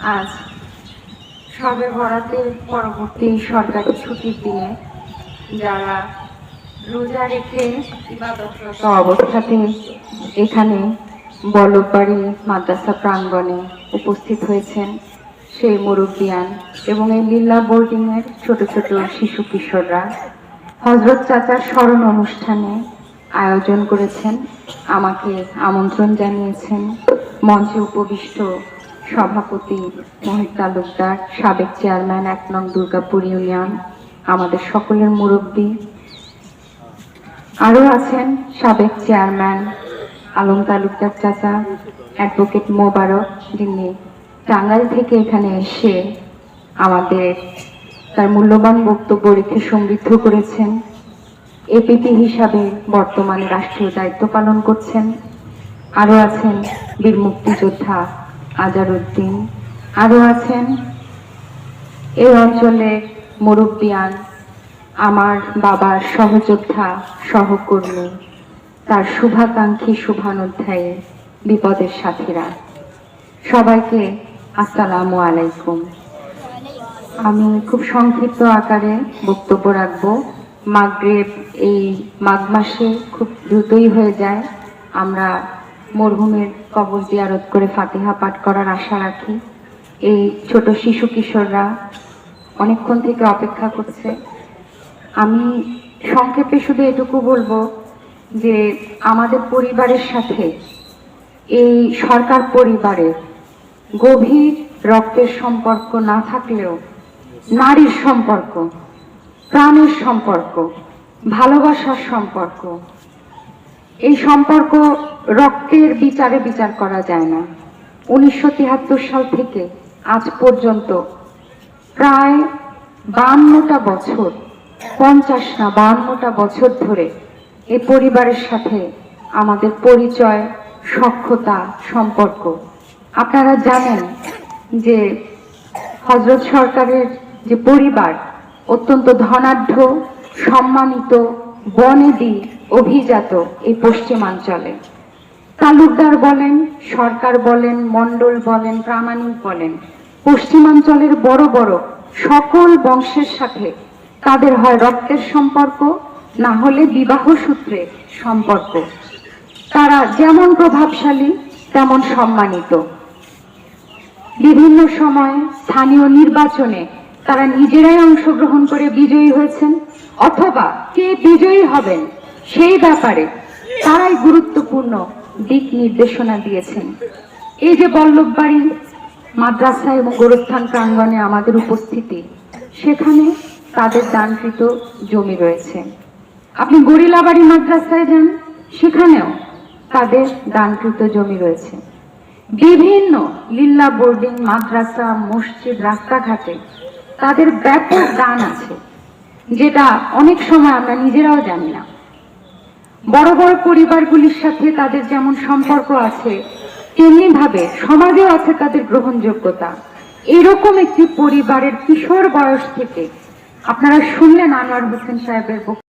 আজ সবে বরাতের পরবর্তী সরকারি ছুটির দিনে যারা রোজা রেখে অবস্থাতে এখানে বল্লভবাড়ি মাদ্রাসা প্রাঙ্গণে উপস্থিত হয়েছেন সেই মুরব্বিয়ান এবং এই লীলা বোর্ডিংয়ের ছোট ছোট শিশু কিশোররা। হজরত চাচার স্মরণ অনুষ্ঠানে আয়োজন করেছেন। আমাকে আমন্ত্রণ জানিয়েছেন। মঞ্চে উপবিষ্ট সভাপতি মোহিত তালুকদার, সাবেক চেয়ারম্যান এক নং দুর্গাপুর ইউনিয়ন, আমাদের সকলের মুরব্বী। আরও আছেন সাবেক চেয়ারম্যান আলম তালুকদার চাচা, অ্যাডভোকেট মোবারক, যিনি টাঙ্গাইল থেকে এখানে এসে আমাদের তার মূল্যবান বক্তব্য রেখে সমৃদ্ধ করেছেন। এপিপি হিসাবে বর্তমানে রাষ্ট্রীয় দায়িত্ব পালন করছেন। আরও আছেন বীর মুক্তিযোদ্ধা আজারউদ্দিন আরও আছেন? এই অঞ্চলের মুরব্বিয়ান, আমার বাবার সহযোদ্ধা, সহকর্মী, তার শুভাকাঙ্ক্ষী শুভানুধ্যায়ী, বিপদের সাথীরা। সবাইকে আসসালামু আলাইকুম। আমি খুব সংক্ষিপ্ত আকারে বক্তব্য রাখব। মাগরেব এই মাঘ মাসে খুব দ্রুতই হয়ে যায়। আমরা মরহুমের কবর জিয়ারত করে ফাতিহা পাঠ করার আশা রাখি। এই ছোট শিশু কিশোররা অনেকক্ষণ থেকে অপেক্ষা করছে। আমি সংক্ষেপে শুধু এটুকু বলব যে আমাদের পরিবারের সাথে এই সরকার পরিবারের গভীর রক্তের সম্পর্ক না থাকলেও নারীর সম্পর্ক, প্রাণের সম্পর্ক, ভালোবাসার সম্পর্ক এই সম্পর্ক রক্তের বিচারে বিচার করা যায় না। উনিশশো তিয়াত্তর সাল থেকে আজ পর্যন্ত প্রায় বান্নটা বছর, পঞ্চাশ না বান্নটা বছর ধরে এই পরিবারের সাথে আমাদের পরিচয় সক্ষতা সম্পর্ক। আপনারা জানেন যে হজরত সরকারের যে পরিবার, অত্যন্ত ধনাঢ্য, সম্মানিত, বনেদি অভিজাত এই পশ্চিমাঞ্চলে তালুকদার বলেন, সরকার বলেন, মণ্ডল বলেন, প্রামাণিক বলেন, পশ্চিমাঞ্চলের বড় বড় সকল বংশের সাথে তাদের হয় রক্তের সম্পর্ক, না হলে বিবাহ সূত্রে সম্পর্ক। তারা যেমন প্রভাবশালী, তেমন সম্মানিত। বিভিন্ন সময় স্থানীয় নির্বাচনে তারা নিজেরাই অংশগ্রহণ করে বিজয়ী হয়েছেন, অথবা কে বিজয়ী হবেন সেই ব্যাপারে তারাই গুরুত্বপূর্ণ দিক নির্দেশনা দিয়েছেন। এই যে বল্লভবাড়ি মাদ্রাসা এবং গোরস্থান প্রাঙ্গনে আমাদের উপস্থিতি, সেখানে তাদের দানকৃত জমি রয়েছে। আপনি গরিলাবাড়ি মাদ্রাসায় যান, সেখানেও তাদের দানকৃত জমি রয়েছে। বিভিন্ন লিল্লা বোর্ডিং, মাদ্রাসা, মসজিদ, রাস্তাঘাটে তাদের ব্যাপক দান আছে, যেটা অনেক সময় আমরা নিজেরাও জানি না। বড় বড় পরিবারগুলির সাথে তাদের যেমন সম্পর্ক আছে তেমনি ভাবে সমাজেও আছে তাদের গ্রহণযোগ্যতা। এরকম একটি পরিবারের কিশোর বয়স থেকে আপনারা শুনলেন আনোয়ার হোসেন সাহেবের